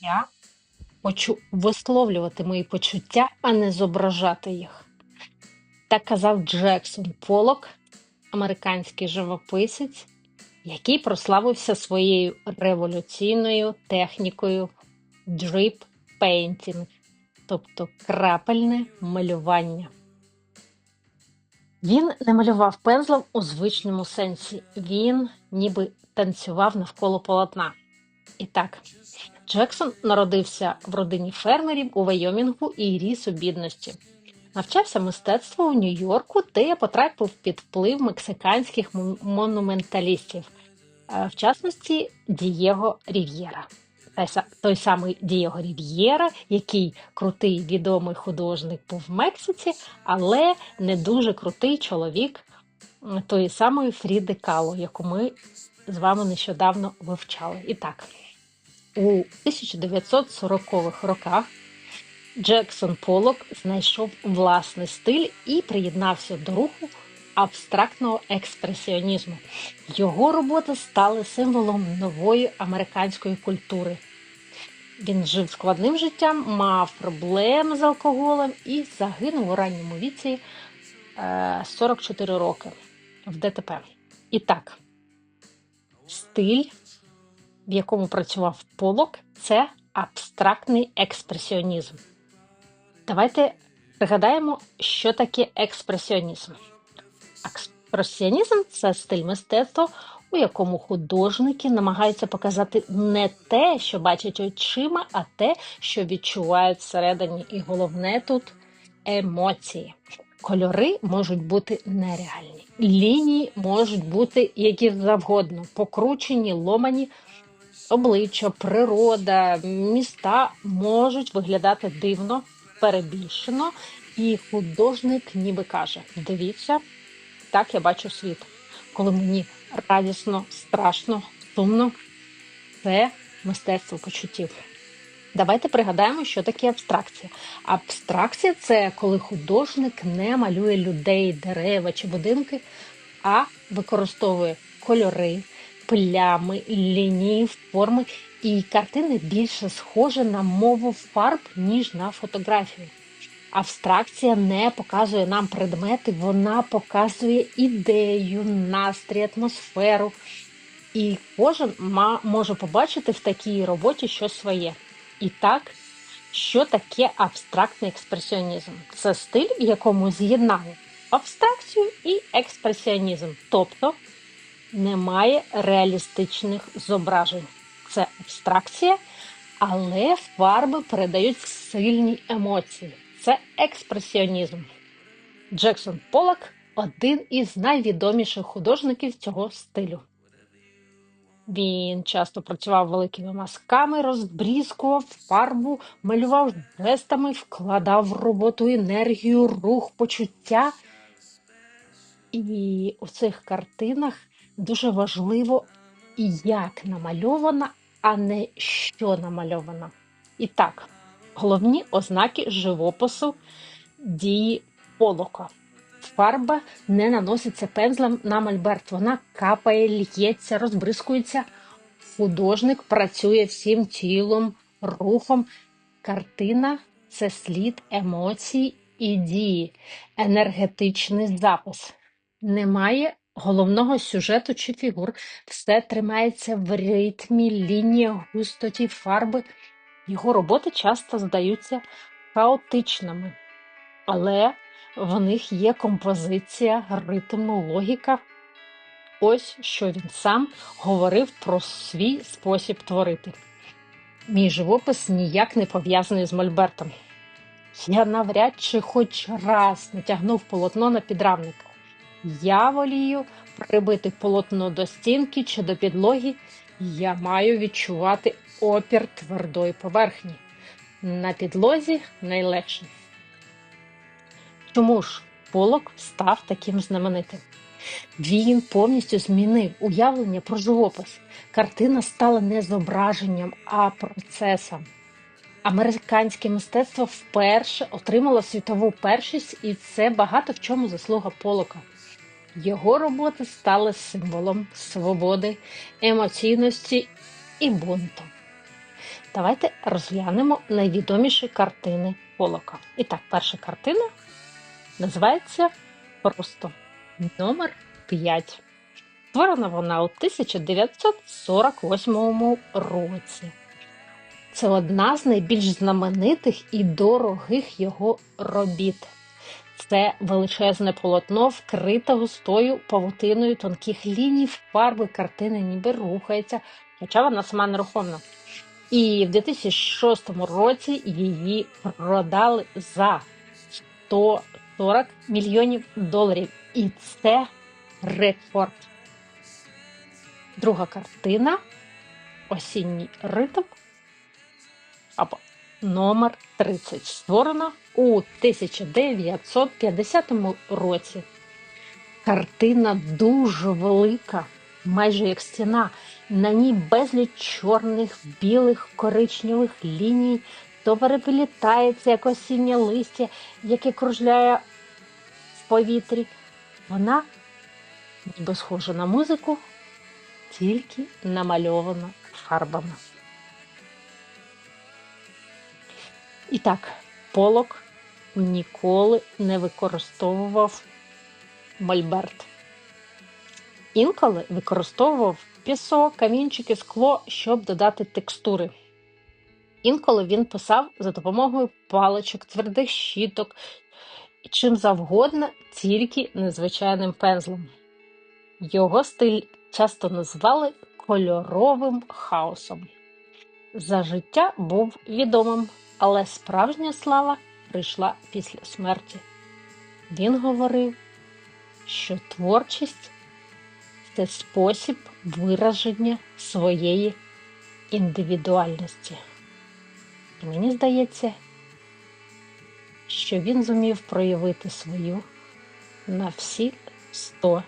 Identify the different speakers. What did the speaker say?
Speaker 1: Я хочу висловлювати мої почуття, а не зображати їх. Так казав Джексон Полок, американський живописець, який прославився своєю революційною технікою drip painting, тобто крапельне малювання. Він не малював пензлем у звичному сенсі, він ніби танцював навколо полотна. І так, Джексон народився в родині фермерів у Вайомінгу і ріс у бідності. Навчався мистецтву у Нью-Йорку, де потрапив під вплив мексиканських монументалістів, е, в частності Дієго Рів'єра. Той самий Дієго Рів'єра, який крутий відомий художник був в Мексиці, але не дуже крутий чоловік тої самої Фріди Кало, яку ми з вами нещодавно вивчали. І так, у 1940-х роках Джексон Полок знайшов власний стиль і приєднався до руху абстрактного експресіонізму. Його роботи стали символом нової американської культури. Він жив складним життям, мав проблеми з алкоголем і загинув у ранньому віці е, 44 роки в ДТП. І так, стиль, в якому працював Полок, це абстрактний експресіонізм. Давайте пригадаємо, що таке експресіонізм. Експресіонізм це стиль мистецтва, у якому художники намагаються показати не те, що бачать очима, а те, що відчувають всередині. І головне тут емоції. Кольори можуть бути нереальні, лінії можуть бути які завгодно, покручені, ломані, обличчя, природа, міста можуть виглядати дивно, перебільшено, і художник ніби каже: дивіться, так я бачу світ. Коли мені радісно, страшно, сумно, це мистецтво почуттів. Давайте пригадаємо, що таке абстракція. Абстракція це коли художник не малює людей, дерева чи будинки, а використовує кольори, плями, лінії, форми, і картини більше схожі на мову фарб, ніж на фотографію. Абстракція не показує нам предмети, вона показує ідею, настрій, атмосферу. І кожен може побачити в такій роботі щось своє. І так, що таке абстрактний експресіонізм? Це стиль, в якому з'єднали абстракцію і експресіонізм, тобто немає реалістичних зображень. Це абстракція, але фарби передають сильні емоції. Це експресіонізм. Джексон Полак один із найвідоміших художників цього стилю. Він часто працював великими мазками, розбрізкував фарбу, малював жестами, вкладав в роботу енергію, рух, почуття. І у цих картинах дуже важливо, як намальована, а не що намальовано. І так, головні ознаки живопису дії полока. Фарба не наноситься пензлем на мольберт, вона капає, лється, розбризкується. Художник працює всім тілом, рухом. Картина це слід емоцій і дії, енергетичний запис. Немає головного сюжету чи фігур, все тримається в ритмі, лініях, густоті фарби. Його роботи часто здаються хаотичними, але в них є композиція, ритм, логіка. Ось що він сам говорив про свій спосіб творити. Мій живопис ніяк не пов'язаний з Мольбертом. Я навряд чи хоч раз натягнув полотно на підрамник. Я волію прибити полотно до стінки чи до підлоги. Я маю відчувати опір твердої поверхні. На підлозі найлегше. Чому ж Полок став таким знаменитим? Він повністю змінив уявлення про живопис. Картина стала не зображенням, а процесом. Американське мистецтво вперше отримало світову першість, і це багато в чому заслуга Полока. Його роботи стали символом свободи, емоційності і бунту. Давайте розглянемо найвідоміші картини Полока. І так, перша картина називається просто номер 5. Створена вона у 1948 році. Це одна з найбільш знаменитих і дорогих його робіт. Це величезне полотно, вкрите густою павутиною тонких ліній фарби картини ніби рухається, хоча вона сама нерухомна. І в 2006 році її продали за 140 мільйонів доларів. І це рекорд. Друга картина Осінній ритм або номер 30, створена у 1950 році. Картина дуже велика, майже як стіна. На ній безліч чорних, білих, коричневих ліній, то переплітається як осіннє листя, яке кружляє в повітрі. Вона ніби схожа на музику, тільки намальована фарбами. І так, полок ніколи не використовував мольберт. Інколи використовував пісок, камінчики, скло, щоб додати текстури. Інколи він писав за допомогою паличок, твердих щіток чим завгодно, тільки незвичайним пензлем. Його стиль часто назвали кольоровим хаосом. За життя був відомим, але справжня слава прийшла після смерті. Він говорив, що творчість це спосіб вираження своєї індивідуальності. І мені здається, що він зумів проявити свою на всі 100%.